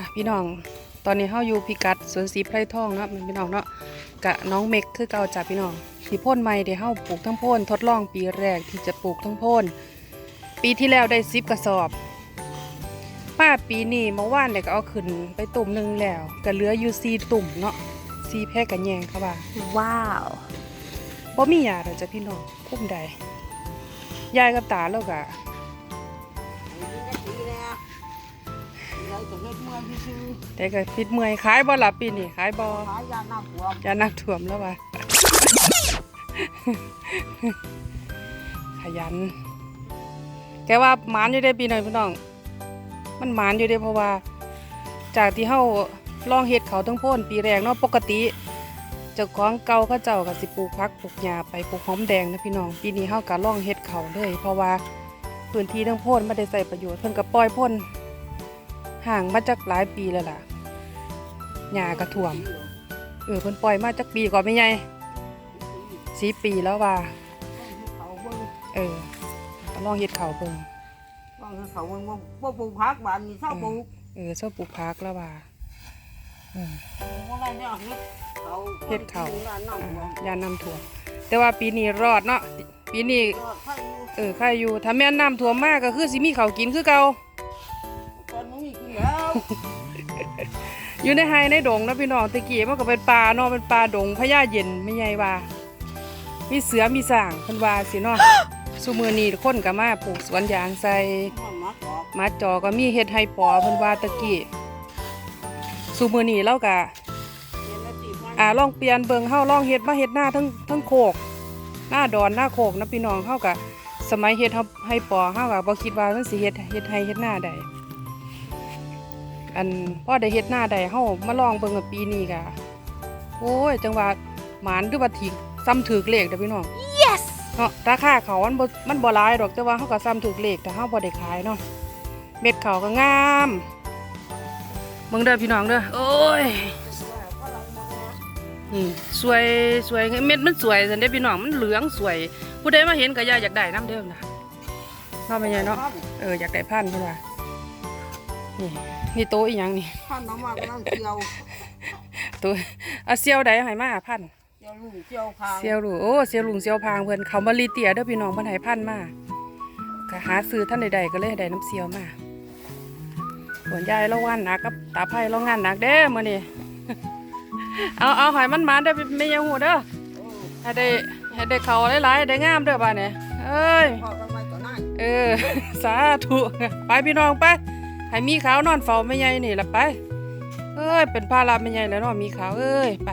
ค่ะพี่น้องตอนนี้เฮาอยู่พิกัดสวนสีไพรทองเนาะแม่พี่น้องเนาะกะน้องเมกคือเก่าจ้ะพี่น้องที่พ่นใหม่ที่เฮาปลูกทั้งโพ่นทดลองปีแรกที่จะปลูกทั้งโพ่นปีที่แล้วได้10กระสอบป้าปีนี้เมื่อวานเนี่ยก็เอาขึ้นไปตุ่มหนึงแล้วก็เหลืออยู่4ตุ่มเนาะ4แพร่กันแยงค่ะว่าว้าวบ่มียาดอกจ้ะพี่น้องพุ่มใดยายกับตาแล้วก็ แต่ก็ปิดเมื่อยขายบ่ล่ะปีนี้ขายบ่ขายยาน้ำหัวยานักถ่วมแล้ววะขยัน แกว่าหมานอยู่ได้ปีหน่อยพี่น้อง มันหมานอยู่ได้เพราะว่า จากที่เฮาลองเฮ็ดเขาวทั้งโพ่นปีแรกเนาะปกติเจ้าของเก่าเขาเจ้าก็สิปลูกพักปลูกหญ้าไปปลูกหอมแดงนะพี่น้อง ปีนี้เฮาก็ลองเฮ็ดเขาวเลย เพราะว่าพื้นที่ทั้งโพ่นไม่ได้ใส่ประโยชน์เพิ่นก็ปล่อยพ่น ห่างมาจากหลายปีแล้วล่ะหญ้าก็ท่วม เออเพิ่นปล่อยมาจากปีก่อนไม่ใหญ่สีปีแล้วว่าเขาเบิ่งเออก็ลองเฮ็ดเขาวเบิ่งว่าเขาเบิ่งว่าบ่ปลูกผักบ้านนี่เศร้าปลูกเออชอบปลูกผักแล้วว่าอืมว่าอะไรเนี่ยเฮ็ดเขาเฮ็ดเขายาน้ำหัวยาน้ำท่วม แต่ว่าปีนี้รอดเนาะปีนี้ก็ใครอยู่เออใครอยู่ถ้าแม่นน้ำท่วมมากก็คือสิมีข้าวกินคือเก่าตอนนี้กิน แล้วอยู่ในไฮในดงนะพี่น้องตะกี้มันก็เป็นป่าเนาะเป็นป่าดงพญาเย็นไม่ใหญ่ว่า มีเสือมีสร้างเพิ่นวาสิเนาะซุมือนี้คนก็มาปลูกสวนยางใส่มันมักออกหมาจอก็มีเฮ็ดให้ปอเพิ่นวาตะกี้ซุมือนี้เราก็เรียนแล้วสิมันอ่าลองเปลี่ยนเบิงเฮาลองเฮ็ดมาเฮ็ดหน้าทั้งทั้งโคก หน้าดอนหน้าโคกนะพี่น้องเฮาก็สมัยเฮ็ดเฮปอเฮาก็บ่คิดว่ามันสิเฮ็ดเฮ็ดให้เฮ็ดหน้าได้ อันพอได้เฮ็ดหน้าได้เฮามาลองเบิ่งกับปีนี้ก็โอ้ย จังว่าหมานคือว่าถิกซ้ำถึกเลขเด้อพี่น้อง yes เนาะราคาเขามันบ่มันบ่หลายดอกแต่ว่าเฮาก็ซ้ำถึกเลขแต่เฮาบ่ได้ขายเนาะเม็ดเขาก็งามเบิ่งเด้อพี่น้องเด้อโอ้ยนี่สวยสวยเม็ดมันสวยสันเด้พี่น้องมันเหลืองสวย ผู้ใดมาเห็นก็อยากอยากได้น้ำเดิมนะเนาะไม่ใช่เนาะเอออยากได้พันธุ์เพิ่นว่า นี่นี่โตะอีหยังนี่ท่านน้ำมากนั่งเกี่ยวโตะเอาเซียวใดให้มาพันธุ์เกี่ยวลูกเกี่ยวพางเซียวลูกโอ้เซียวลุงเซียวพางเพิ่นเขามาลีเตียเด้อพี่น้องเพิ่นให้พันธุ์มาก็หาซื้อท่านใดๆก็เลยให้ได้น้ำเซียวมาส่วนยายเรางานหนักกับตาไผ่เรางานหนักเด้อมื้อนี้เอาเอาให้มันมาเด้อไม่ยังหูเด้อเออให้ได้ให้ได้เขาหลายๆได้งามเด้อบ้านเนี่ยเอ้ยพ่อกันมาต่อหน้าเออสาธุไปพี่น้องไป ให้มีขาวนอนเฝ้าไม่ใหญ่นี่ละไป เอ้ย เป็นภาระไม่ใหญ่แล้วเนาะมีขาวเอ้ยไป